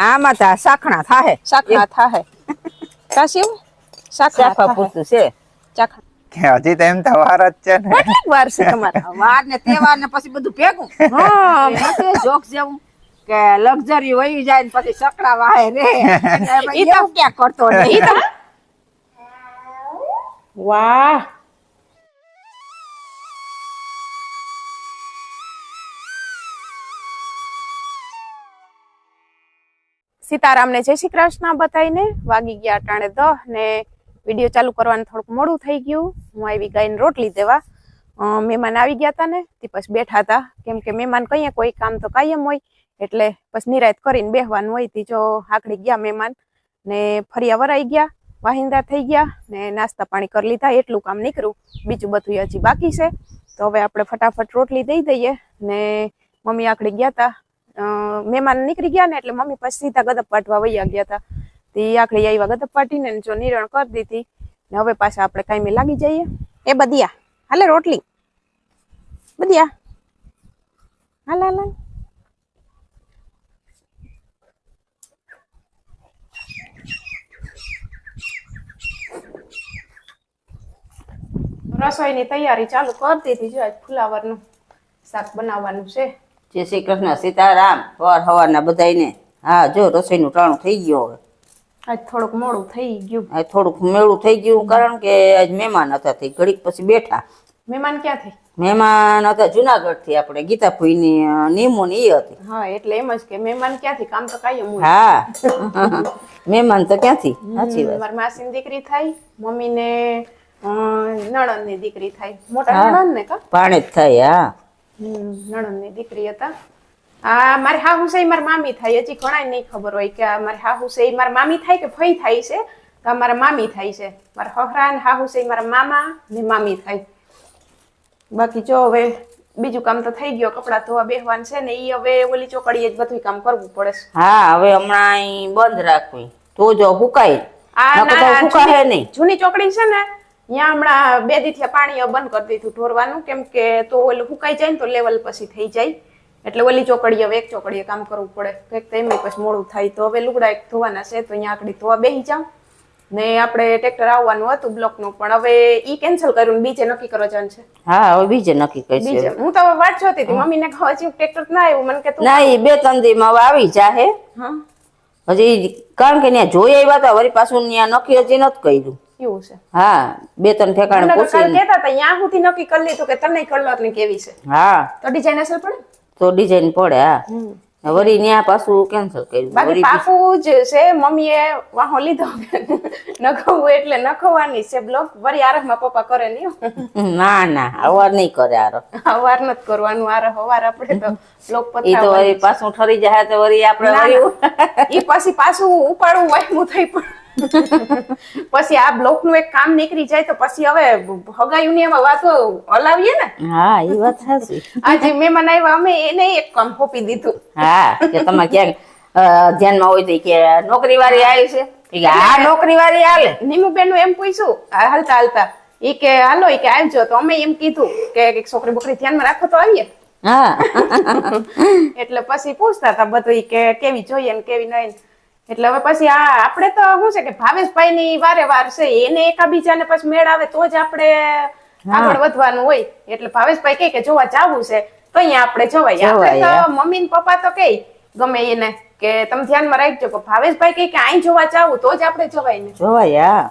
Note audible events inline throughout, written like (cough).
આમાં તા સાખણા થાહે. સાખણા થાહે. કાશી સાખણા થા સાખા છે. ચાખા કે હજી તો એમ જ છે ને. કેટલીક વાર છે તમારે? વાર ને તહેવાર ને પછી બધું ભેગું? હા જોક જેવું. કે લક્ઝરી વહી જાય ને પછી સકડા વાહે રે. (laughs) ઈ તો- ક્યાં કરતો ઈ નહીં તો વાહ. સીતારામને જય શ્રી કૃષ્ણ બતાવીને વાગી ગયા અટાણે દહ ને વીડિયો ચાલુ કરવાનું થોડુંક મોડું થઈ ગયું. હું આવી ગાયને રોટલી દેવા. મહેમાન આવી ગયા હતા ને, તે પછી બેઠા હતા કેમ કે મહેમાન કહીએ કોઈ કામ તો કાયમ હોય. એટલે પછી નિરાત કરીને બેહવાનું હોય. તી જો આકડી ગયા મહેમાન ને ફરી વરાઈ ગયા. વાહિંદા થઈ ગયા ને નાસ્તા પાણી કરી લીધા. એટલું કામ નીકળ્યું. બીજું બધું હજી બાકી છે. તો હવે આપણે ફટાફટ રોટલી દઈ દઈએ ને મમ્મી આકડી ગયા હતા મહેમાન નીકળી ગયા ને એટલે મમ્મી પછી સીધા ગદપ વૈયા ગયા હતા તે આખડી આવ્યા ગદપ પાટીને જો નિરણ કરી દીધી. ને હવે પાછા આપણે કાંઈ લાગી જઈએ. એ બધિયા હાલે રોટલી. બધિયા હાલ હાલ. રસોઈની તૈયારી ચાલુ કરી દીધી છે. આજ ફુલાવરનું શાક બનાવવાનું છે. જય શ્રી કૃષ્ણ સીતારામ વાર હવારના બધાને હા જો રસોઈનું ટાણું થઈ ગયું હવે. આજ થોડુંક મોડું થઈ ગયું. આજ થોડુંક મેળું થઈ ગયું કારણ કે આજ મહેમાન હતા થઈ ઘડીક પછી બેઠા. મહેમાન ક્યાંથી મહેમાન હતા જુનાગઢથી આપણે ગીતાભાઈની નિમો ને એ હતી. હા એટલે એમ જ કે મહેમાન ક્યાંથી? કામ તો કાયમ હા. મહેમાન તો ક્યાંથી? સાચી વાત. મારી ની દીકરી થાય મમ્મીને નણંદની દીકરી થાય. મોટા. નણંદ ને કા? પાણે જ થાય હા. નણંદની દીકરી હતા. આ મારે હાહુ છે મારી મામી થાય. હજી ઘણા નહીં ખબર હોય કે મારે હાહુ છે. મારી મામી થાય કે ફઈ થાય છે? કે મારા મામી થાય છે. મારા હહરા ને હાહુ છે મારા મામા ને મામી થાય. બાકી જો હવે બીજું કામ તો થઈ ગયો. કપડાં ધોવા બેહવાન છે ને ઈ હવે ઓલી ચોકડીએ જ બધું કામ કરવું પડે છે. હા હવે હમણાં અહીં બંધ રાખવી. તો જો હુકાય. આ તો જૂની ચોકડી છે ને ત્યાં હમણાં બે દીથી પાણી બંધ કરી દીધું ઢોરવાનું કેમ કે તો ઓલું સુકાઈ જાય ને તો લેવલ પછી થઈ જાય. એટલે ઓલી ચોકડીએ હવે એક ચોકડીએ કામ કરવું પડે. કંઈક તો એમાં પછી મોડું થાય. તો હવે લુગડા એક ધોવાના છે તો અહીંયા આગળ ધોવા બેસી જાઉં. ને આપણે ટ્રેક્ટર આવવાનું હતું બ્લોકનું પણ હવે ઈ કેન્સલ કર્યું ને બીજે નક્કી કરવા જવાનું છે. હા હવે બીજે નક્કી કરી બીજે. છે હું તો વાટ જોતી હતી. મમ્મીને કહો હજી ટ્રેક્ટર ના આવ્યું. મને કે ના એ બે ત્રણ દી માં હવે આવી જાહે. હા. હજી કારણ કે ત્યાં જોઈ આવ્યા હતા વળી પાછું ત્યાં નક્કી હજી નથી કર્યું. એવું છે? હા બે ત્રણ ઠેકાણે પૂછી કહેતા હતા ત્યાં સુધી નક્કી કરી લીધું કે તને કલરની કેવી છે? હા. તો ડિઝાઇન અસર પડે? તો ડિઝાઇન પડે હા. વળી ન્યા પાછું કેન્સલ કર્યું. બાકી પાકું જ છે મમ્મીએ વાહો લીધો. નખવું એટલે નખવાની છે બ્લોક વરી આરખમાં પપ્પા કરે નહીં ના ના અવાર નહીં કરે આરો અવાર નથી કરવાનું આરો અવાર આપણે તો બ્લોક ઈ તો વરી પાછું ઠરી જાય તો વળી આપણે એ પછી પાછું ઉપાડવું વાયમું થઈ પણ (laughs) પછી આ બ્લોકનું એક કામ નીકળી જાય તો પછી હવે હગાયું ની એમાં વાતો હલાવીએ ને? હા એ વાત સાચી. આજે મહેમાન આવ્યા અમે એને એક કામ સોંપી દીધું. હા કે તમે ક્યાંક ધ્યાનમાં હોય તો કે નોકરી વાળી આવી છે. કે હા નોકરી વાળી હાલે. નીમુબેનનું એમ પૂછ્યું હાલતા હાલતા. ઈ કે હાલો ઈ કે આવજો. તો અમે એમ કીધું કે એક છોકરી બોકરી ધ્યાનમાં રાખો તો આવીએ. હા. (laughs) એટલે પછી પૂછતા હતા બધું કે કેવી જોઈએ ને કેવી નહીં એટલે હવે પછી આ આપણે તો શું છે કે ભાવેશભાઈ ની વારે વાર છે એને એકાબીજાને પછી મેળ આવે તો જ આપણે આગળ વધવાનું હોય. એટલે ભાવેશભાઈ કહે કે જોવા જાવું છે તો અહીંયા આપણે જવાય. આપણે તો મમ્મી ને પપ્પા તો કહે ગમે એને કે તમે ધ્યાનમાં રાખજો કે ભાવેશભાઈ કહે કે અહીં જોવા જાવું તો જ આપણે જવાય ને. જોવાય હા.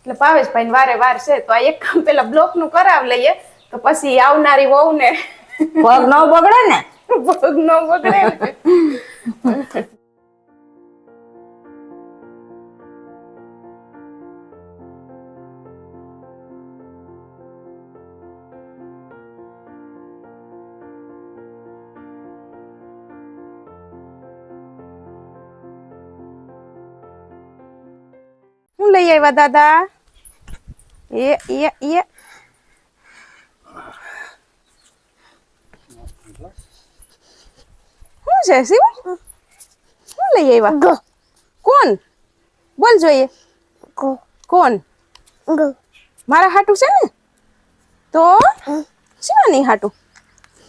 એટલે ભાવેશભાઈ વારે વાર છે તો આ એક કામ પેલા બ્લોકનું કરાવ લઈએ તો પછી આવનારી વહુ ને પગ ન બગડે ને? પગ ન બગડે. (laughs) હું લઈ આવ્યા દાદા? એ એ એ. શું છે શિવ? શું લઈ આવ્યા? કોણ? બોલ જોઈએ. કોણ? મારા હાટું છે ને? તો? શિવા નહીં હાટું.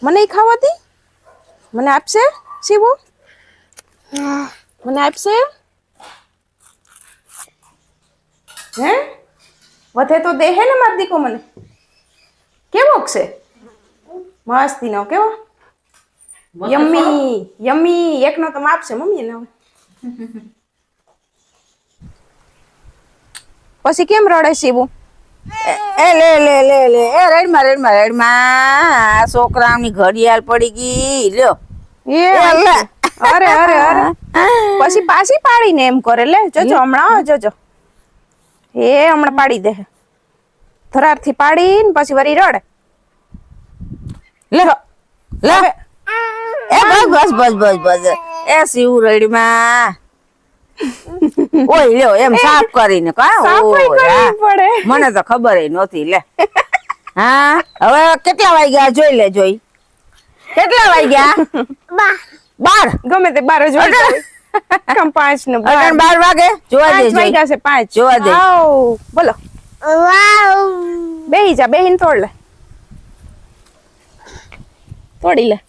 મને ઈ ખાવાતી મને આપશે શિવો? મને મને આપશે? હે? વધે તો દેહે ને માર દીકો મને. કેવો છે? મસ્તી નો કેવો? યમ્મી યમ્મી એકનો તો માપશે મમ્મી ને પછી કેમ રડે શિવું એ લે લે લે લે એ રેડમાં રેડમાં રેડમાં. આ છોકરાની ઘડિયાળ પડી ગઈ લ્યો. એ અરે અરે અરે. પછી પાછી પાડીને એમ કરે લે જોજો હમણાં જોજો. એ હમણાં પાડી દે. થરારથી પાડીને પછી વરી રડે. લે લે. એ બસ બસ બસ બસ બસ. એ શિવ રેડમાં. ઓય લ્યો એમ સાફ કરીને કા? પડે. મને તો ખબર નહોતી લે. હા? હવે કેટલા વાગ્યા? જોઈ લે જોઈ કેટલા વાગ્યા? બાર. ગમે તે બાર જ કમ પાંચ ને બાર. બાર વાગે? જોવા દે વાગ્યા છે પાંચ. જોવા દે. આવ, બોલો. બેહી જા બેહીન તોડ લે. તોડી લે.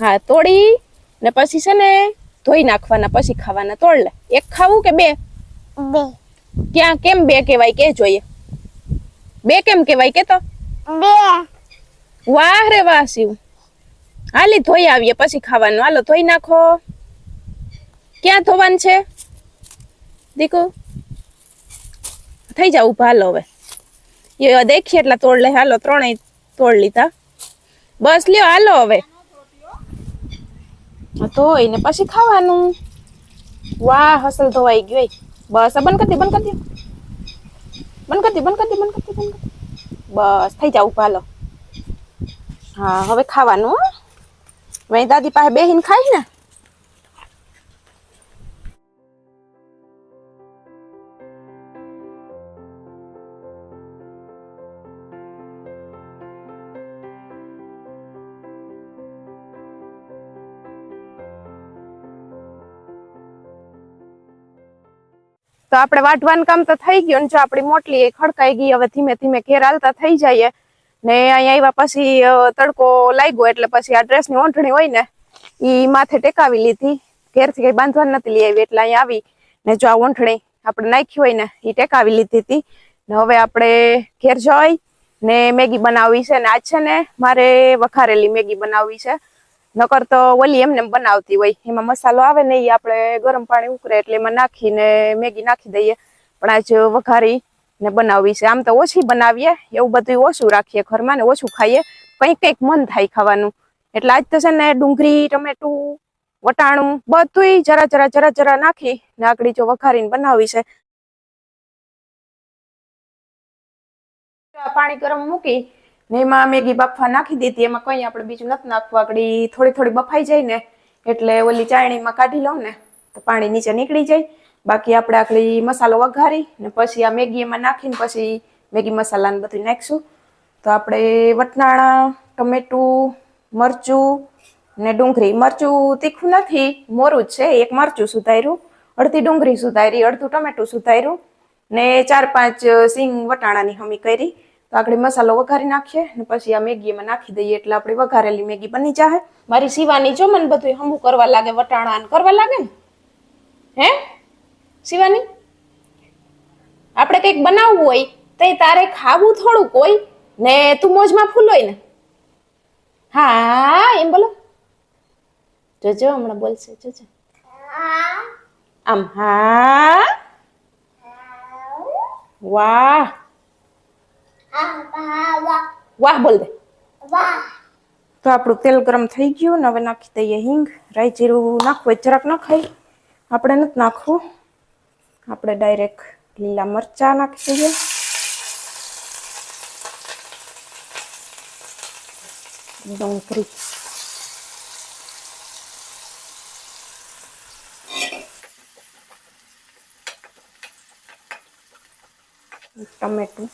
હા તોડી ને પછી છે ને ધોઈ નાખવાના પછી ખાવાના. તોડ લે. એક ખાવું કે બે? ક્યાં કેમ બે કેવાય કે જોઈએ. બે કેમ કેવાય કે તો વાહ રે વાહ શિવ. હાલી ધોઈ આવીએ પછી ખાવાનું. હાલો ધોઈ નાખો. ક્યાં ધોવાનું છે? દીકુ થઈ જાવ ઊભા, હાલો હવે. એ દેખીએ એટલા તોડ લે. હાલો, ત્રણેય તોડ લીધા. બસ, લ્યો, હાલો હવે. ધોઈ ને પછી ખાવાનું. વાહ, હસલ ધોવાઈ ગયો બસ બંધ કરી દે, બંધ કરી દે. બંધ કરી દે, બંધ કરી દે, બંધ કરી દે, બંધ બસ, થઈ જાવ ઊભા હા, હવે ખાવાનું, હો. વહી દાદી પાસે બેહીને ખાઈ ને. તો આપણે વાઢવાનું કામ તો થઈ ગયું જો આપણી મોટલી એ ખડકાઈ ગઈ, હવે ધીમે ધીમે ઘેર હાલતા થઈ જઈએ. ને અહીંયા આવ્યા પછી તડકો લાગ્યો એટલે પછી આ ડ્રેસની ઓંઢણી હોય ને, ઈ માથે ટેકાવી લીધી. ઘેરથી કઈ બાંધવાની નથી લઈ આવી એટલે અહીંયા આવી. ને જો આ ઓંઢણી આપણે નાખી હોય ને, ઈ ટેકાવી લીધી હતી. ને હવે આપણે ઘેર જઈ ને મેગી બનાવવી છે ને આજ છે ને, મારે વખારેલી મેગી બનાવવી છે. નકર તો ઓલી એમને એમ બનાવતી હોય. એમાં મસાલો આવે ને એ આપણે ગરમ પાણી ઉકળે એટલે એમાં નાખીને મેગી નાખી દઈએ. પણ આજ વઘારી ને બનાવવી છે. આમ તો ઓછી બનાવીએ, એવું બધું ઓછું રાખીએ ઘરમાં ને ઓછું ખાઈએ. કંઈક કંઈક મન થાય ખાવાનું. એટલે આજ તો છે ને ડુંગળી, ટમેટું, વટાણું બધુંય જરા જરા જરા જરા નાખી ને આકડી જો વઘારીને બનાવવી છે. પાણી ગરમ મૂકી ને એમાં મેગી બાફવા નાખી દીધી. એમાં કઈ આપણે બીજું નથી નાખવું. આગળી થોડી થોડી બફાઈ જાય ને, એટલે ઓલી ચાળણીમાં કાઢી લઉં ને, તો પાણી નીચે નીકળી જાય. બાકી આપણે આખલી મસાલો વઘારી ને પછી આ મેગી એમાં નાખીને પછી મેગી મસાલાને બધું નાખીશું. તો આપણે વટનાણા, ટમેટું, મરચું ને ડુંગળી. મરચું તીખું નથી, મોરું જ છે. એક મરચું સુધાર્યું, અડધી ડુંગળી સુધારી, અડધું ટમેટું સુધાર્યું ને ચાર પાંચ સિંગ વટાણાની હમી કરી. તો આપણે મસાલો વઘારી નાખીએ ને પછી આ મેગી એમાં નાખી દઈએ એટલે આપણે વઘારેલી મેગી બની જાય મારી સીવાની જો મને બધું હમું કરવા લાગે વટાણા કરવા લાગે ને? હે? સીવાની આપણે કંઈક બનાવવું હોય તો તારે ખાવું થોડુંક હોય ને તું મોજમાં ફૂલ હોય ને. હા એમ બોલો. જોજો હમણાં બોલશે જોજો. આમ હા. વાહ. વાહ બોલ દે. તો આપણું તેલ ગરમ થઈ ગયું ને હવે નાખી દઈએ હિંગ. રાઈ જીરું નાખવું હોય જરાક નાખાય આપણે નથી નાખવું. આપણે ડાયરેક્ટ લીલા મરચા નાખી દઈએ. ડુંગળી ટમેટું.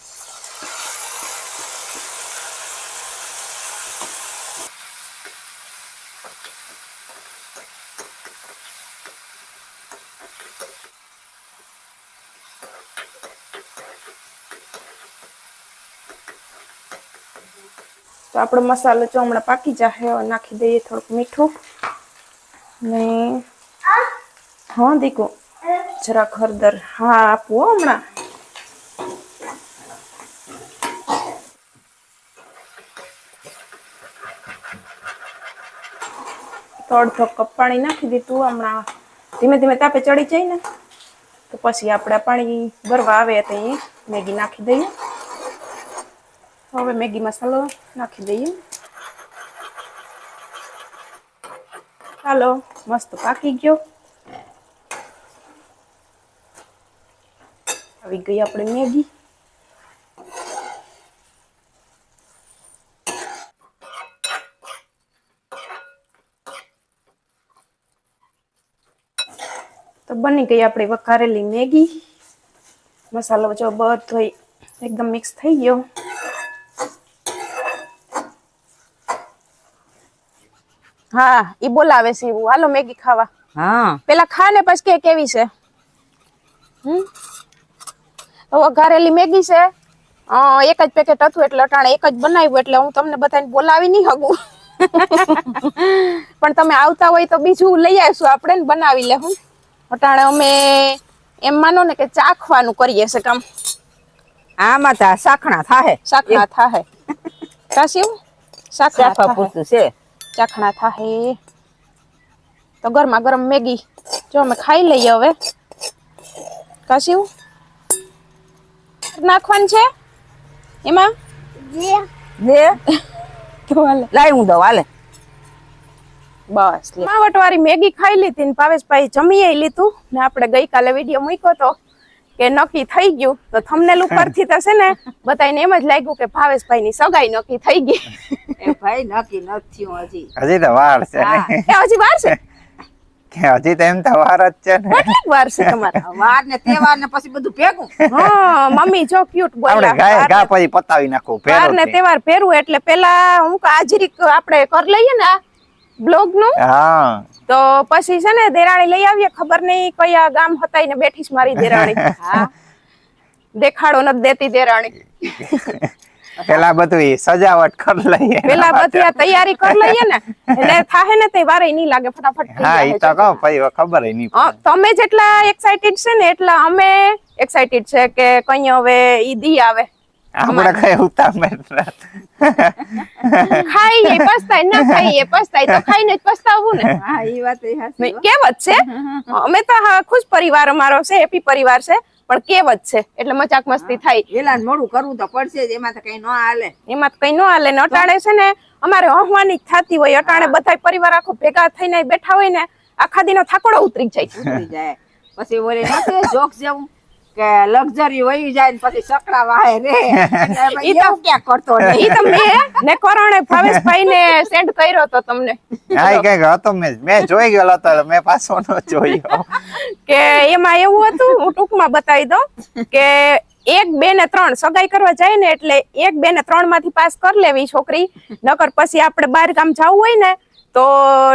તો આપણો મસાલો જો હમણાં પાકી જશે હવે નાખી દઈએ થોડુંક મીઠું. ને હા, દીકુ જરાક હળદર હા, આપું હો હમણાં. તો અડધો કપ પાણી નાખી દીધું, હમણાં ધીમે ધીમે તાપે ચડી જાય ને. તો પછી આપણે પાણી ભરવા આવે તો એ મેગી નાખી દઈએ. હવે મેગી મસાલો નાખી દઈએ. ચાલો, મસ્ત પાકી ગયો. આવી ગઈ આપણે મેગી. તો બની ગઈ આપણી વઘારેલી મેગી. મસાલો જો બધો એકદમ મિક્સ થઈ ગયો. હા ઈ બોલાવે છે એવું હાલો મેગી ખાવા. હા. પેલા ખા ને પછી કે કેવી છે? હમ? વઘારેલી મેગી છે. એક જ પેકેટ હતું એટલે અટાણે એક જ બનાવ્યું એટલે હું તમને બધાને બોલાવી નહીં હગું. પણ તમે આવતા હોય તો બીજું લઈ આવીશું આપણે ને બનાવી લેવું અટાણે અમે એમ માનો ને કે ચાખવાનું કરીએ છે કામ. આમાં તો સાખણા થાહે. સાખણા થાહે. (laughs) કાશ્યું સાખણા પૂરતું છે. ચાખણા થાહે. તો ગરમા ગરમ મેગી. જો અમે ખાઈ લઈએ હવે. કશું નાખવાનું છે? એમાં? લાઈ હું દઉં હાલે. બસ માવટ વાળી મેગી ખાઈ લીધી ને ભાવેશભાઈ જમીએ લીધું ને આપણે ગઈકાલે વીડિયો મૂક્યો તો કે નક્કી થઈ ગયું તો થંબનેલ ઉપરથી તો છે ને બધાને એમ જ લાગ્યું કે ભાવેશભાઈ ની સગાઈ નક્કી થઈ ગઈ. ભાઈ નક્કી નથી હજી. હજી તો વાર છે. એ હજી વાર છે? કે હજી તો એમ તો વાર જ છે ને. કેટલીક વાર છે તમારે? વાર ને તહેવાર ને પછી બધું ભેગું. હા મમ્મી જો ક્યુટ આપણે ગાય ગા પછી પતાવી નાખો વાર ને તહેવાર પહેરવું એટલે પેલા હું હાજરી આપણે કરી લઈએ ને બ્લોગનું હા. તો પછી છે ને દેરાણી લઈ આવીએ ખબર નહીં કયા ગામ હતા ને બેઠીસ મારી દેરાણી. હા. દેખાડો નથી દેતી દેરાણી. પેલા બધું સજાવટ કર લઈએ. પેલા બધી તૈયારી કરી લઈએ ને એટલે થાહે ને તે વારે નહીં લાગે ફટાફટ હા ઈ તો કહો ભાઈ ખબર નહીં તમે જેટલા એક્સાઇટેડ છે ને એટલા અમે એક્સાઇટેડ છે કે કઈ હવે ઈ દી આવે. આપણે કઈ ઉતામે ખાઈએ પસ્તાય ના ખાઈએ પસ્તાય તો ખાઈને જ પસ્તાવવું ને. હા એ વાત એ હાચી નહીં, કહેવત છે. અમે તો ખુશ પરિવાર અમારો છે હેપી પરિવાર છે પણ કહેવત છે એટલે મજાક મસ્તી થાય. વેલા મોડું કરવું તો પડશે જ એમાં તો કઈ ન હાલે. એમાં તો કઈ ન હાલે ને અટાણે છે ને અમારે હવાની જ થતી હોય અટાણે બધા પરિવાર આખો ભેગા થઈને બેઠા હોય ને આખા દીનો થાકોડો ઉતરી જાય. ઉતરી જાય. પછી ઓલી જોક જેવું. કે લક્ઝરી વહી જાય ને પછી સકડા વાહે રે. (laughs) ઈ તો- ક્યાં કરતો ઈ નહીં તો મેં ને કરણે ભાવેશભાઈ ને સેન્ડ કર્યો તો તમને. હા ઈ કંઈક હતો મેં મેં જોઈ ગયેલો હતો મેં પાછો ન જોયો. કે એમાં એવું હતું હું ટૂંકમાં બતાવી દઉં કે એક બે ને ત્રણ સગાઈ કરવા જાય ને એટલે એક બે ને ત્રણમાંથી પાસ કરી લેવી છોકરી. નકર પછી આપણે બહાર ગામ જવું હોય ને તો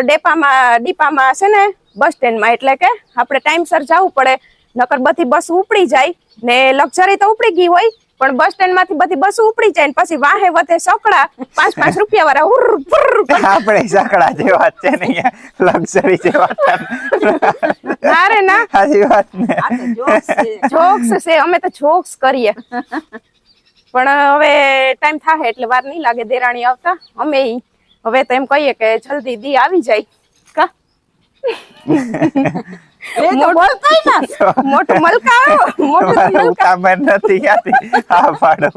ડેપામાં ડીપામાં છે ને બસ સ્ટેન્ડમાં. એટલે કે આપણે ટાઈમસર જવું પડે. નકર બધી બસ ઉપડી જાય. ને લક્ઝરી તો ઉપડી ગઈ હોય પણ બસ સ્ટેન્ડમાંથી બધી બસ ઉપડી જાય ને પછી વાહે વધે સકડા પાંચ પાંચ રૂપિયા વાળા ઉર ફુર આપણે સકડા જેવા જ છે ને લક્ઝરી જેવા જ. ના રે ના. સાચી વાત ને. જોક્સ છે. અમે તો જોક્સ કરીએ. પણ હવે ટાઈમ થાય એટલે વાર નહીં લાગે દેરાણી આવતા. અમે ઈ હવે તો એમ કહીએ કે જલ્દી દી આવી જાય. કા? (laughs) મોટું મલકાવો. મોટું તો મલકા ઉતામે નથી યાદી. પાડો.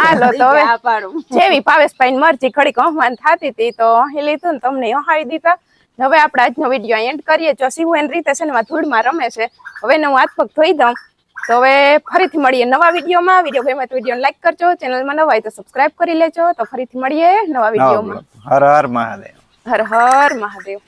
હાલો તો હવે આ પાડું. જેવી ભાવેશભાઈ મરજી ઘડીક અહવાન થતી હતી તો અહીં લીધું ને તમને અહાવી દીધા. હવે આપણે આજનો વીડિયો એન્ડ કરીએ. જો શિવ એની રીતે છે ને એમાં ધૂળમાં રમે છે. હવે હું હાથ પગ ધોઈ દઉં. તો હવે ફરીથી મળીએ નવા વિડીયોમાં. વીડિયો ગમે તો વીડિયો લાઈક કરજો. ચેનલમાં નવા હોય તો સબસ્ક્રાઇબ કરી લેજો. તો ફરીથી મળીએ નવા વિડીયોમાં. હર હર મહાદેવ. હર હર મહાદેવ.